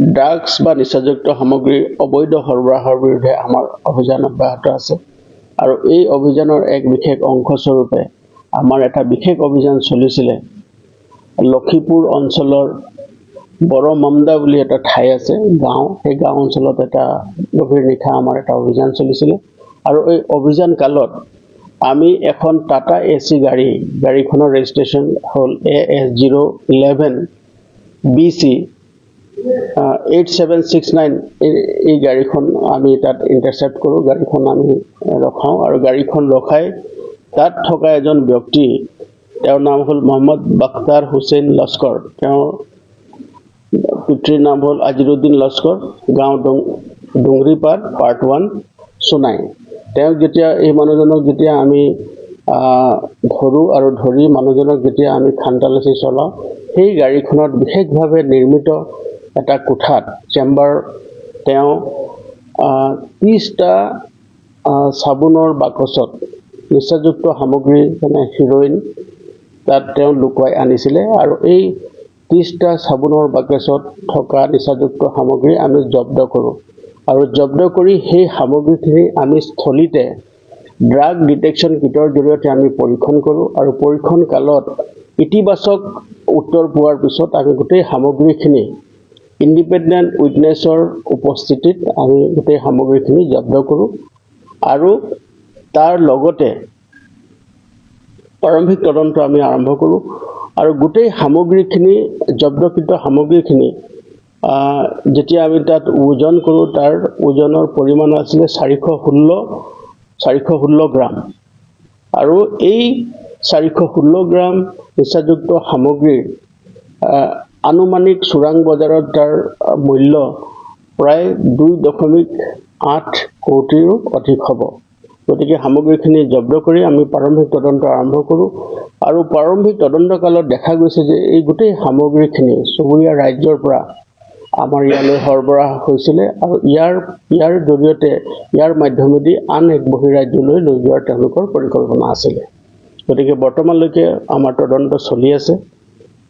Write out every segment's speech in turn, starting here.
Drugs বা নিচাযুক্ত সামগ্ৰীৰ অবৈধ সৰবৰাহৰ বিৰুদ্ধে আমাৰ অভিযান অব্যাহত আছে। আৰু এই অভিযানৰ এক বিশেষ অংশস্বৰূপে আমাৰ এটা বিশেষ অভিযান চলিছিলে। লক্ষীপুৰ অঞ্চলৰ বৰমামদা বুলি এটা ঠাই আছে, গাঁও। সেই গাঁও অঞ্চলত এটা গভীৰ নিশা আমাৰ এটা অভিযান চলিছিলে। আৰু এই অভিযান কালত আমি এখন টাটা এ চি গাড়ী, গাড়ীখনৰ ৰেজিষ্ট্ৰেশ্যন হ'ল A S zero' eleven B C eight seven six nine এই গাড়ীখন আমি তাত ইণ্টাৰচেপ্ট কৰোঁ গাড়ীখন আমি ৰখাওঁ আৰু গাড়ীখন ৰখাই তাত থকা এজন ব্যক্তি তেওঁৰ নাম হ'ল মহম্মদ বাখতাৰ হুছেইন লস্কৰ তেওঁৰ পিতৃৰ নাম হ'ল আজিৰুদ্দিন লস্কৰ গাঁও ডুংৰিপাৰ পাৰ্ট ওৱান সোণাই তেওঁক যেতিয়া এই মানুহজনক যেতিয়া আমি ধৰোঁ আৰু ধৰি মানুহজনক যেতিয়া আমি খানতালাচি চলাওঁ সেই গাড়ীখনত বিশেষভাৱে নিৰ্মিত এটা কোঠাত চেম্বাৰ তেওঁ ত্ৰিছটা চাবোনৰ বাকচত নিচাযুক্ত সামগ্ৰী যেনে হিৰ'ইন তাত তেওঁ লুকুৱাই আনিছিলে আৰু এই ত্ৰিছটা চাবোনৰ বাকচত থকা নিচাযুক্ত সামগ্ৰী আমি জব্দ কৰোঁ। আৰু জব্দ কৰি সেই সামগ্ৰীখিনি আমি স্থলীতে ড্ৰাগ ডিটেকশ্যন কিটৰ জৰিয়তে আমি পৰীক্ষণ কৰোঁ আৰু পৰীক্ষণ কালত ইতিবাচক উত্তৰ পোৱাৰ পিছত আমি গোটেই সামগ্ৰীখিনি ইণ্ডিপেণ্ডেণ্ট উইটনেছৰ উপস্থিতিত আমি গোটেই সামগ্ৰীখিনি জব্দ কৰোঁ আৰু তাৰ লগতে প্ৰাৰম্ভিক তদন্ত আমি আৰম্ভ কৰোঁ আৰু গোটেই সামগ্ৰীখিনি, জব্দকৃত সামগ্ৰীখিনি যেতিয়া আমি তাত ওজন কৰোঁ, তাৰ ওজনৰ পৰিমাণ আছিলে চাৰিশ ষোল্ল চাৰিশ ষোল্ল গ্ৰাম। আৰু এই চাৰিশ ষোল্ল গ্ৰাম নিচাযুক্ত সামগ্ৰীৰ আনুমানিক চোৰাং বজাৰত তাৰ মূল্য প্ৰায় দুই দশমিক আঠ কোটিৰো অধিক হ'ব। গতিকে সামগ্ৰীখিনি জব্দ কৰি আমি প্ৰাৰম্ভিক তদন্ত আৰম্ভ কৰোঁ। আৰু প্ৰাৰম্ভিক তদন্ত কালত দেখা গৈছে যে এই গোটেই সামগ্ৰীখিনি চুবুৰীয়া ৰাজ্যৰ পৰা আমাৰ ইয়ালৈ সৰবৰাহ হৈছিলে আৰু ইয়াৰ ইয়াৰ জৰিয়তে ইয়াৰ মাধ্যমেদি আন এক বহিৰাজ্যলৈ লৈ যোৱাৰ তেওঁলোকৰ পৰিকল্পনা আছিলে। গতিকে বৰ্তমানলৈকে আমাৰ তদন্ত চলি আছে।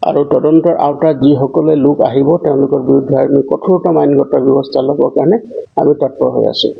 আৰু তদন্তৰ আওতাত যিসকলে লোক আহিব, তেওঁলোকৰ বিৰুদ্ধে আমি কঠোৰতম আইনগত ব্যৱস্থা ল'বৰ কাৰণে আমি তৎপৰ হৈ আছোঁ।